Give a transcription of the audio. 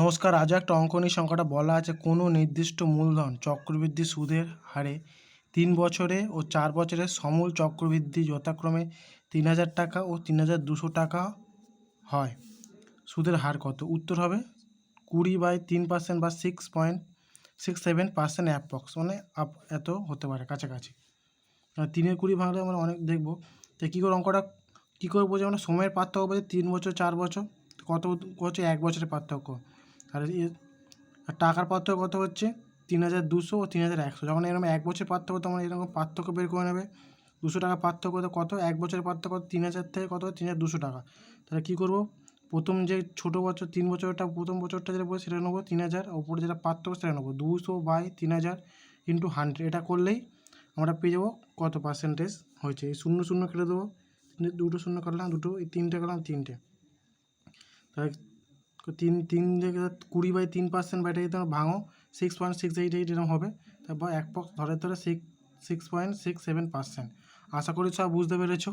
নমস্কার, আজ একটা অঙ্কনী সংখ্যাটা বলা আছে। কোনো নির্দিষ্ট মূলধন চক্রবৃদ্ধি সুদের হারে তিন বছরে ও চার বছরের সমূল চক্রবৃদ্ধি যথাক্রমে তিন হাজার টাকা ও তিন হাজার দুশো টাকা হয়। সুদের হার কত? উত্তর হবে কুড়ি বাই তিন পার্সেন্ট বা six point six seven percent approx মানে আপ, এত হতে পারে কাছাকাছি। আর তিনের কুড়ি ভাঙলে আমরা অনেক দেখব তো কী করে অঙ্কটা কী করে বোঝা মানে সময়ের পার্থক্য বোঝে তিন বছর, চার বছর, কত হচ্ছে এক বছরের পার্থক্য। আর টাকার পার্থক্য কত হচ্ছে? তিন হাজার দুশো ও তিন হাজার একশো। যখন এরকম এক বছর পার্থক্য, তখন এরকম পার্থক্য বের করে নেবে। দুশো টাকা পার্থক্য কত? এক বছরের পার্থক্য তিন হাজার থেকে কত? তিন হাজার দুশো টাকা। তাহলে কী করব? প্রথম যে ছোটো বছর, তিন বছরটা, প্রথম বছরটা যেটা সেটা নেব তিন হাজার। ওপরে যেটা পার্থক্য, সেটা নেব দুশো বাই তিন হাজার ইন্টু হান্ড্রেড। এটা করলেই আমরা পেয়ে যাব কত পার্সেন্টেজ হয়েছে? এই শূন্য শূন্য কেটে দেবো। দুটো শূন্য কাটলাম, দুটো, এই তিনটে কাটলাম, তিনটে। তাহলে তিন তিন থেকে কুড়ি বাই তিন পার্সেন্ট বা এটা যদি তোমরা ভাঙো six point six eight eight এরকম হবে। তারপর এক পক্ষ ধরে ধরে six six point six seven percent আশা করি সব বুঝতে পেরেছ।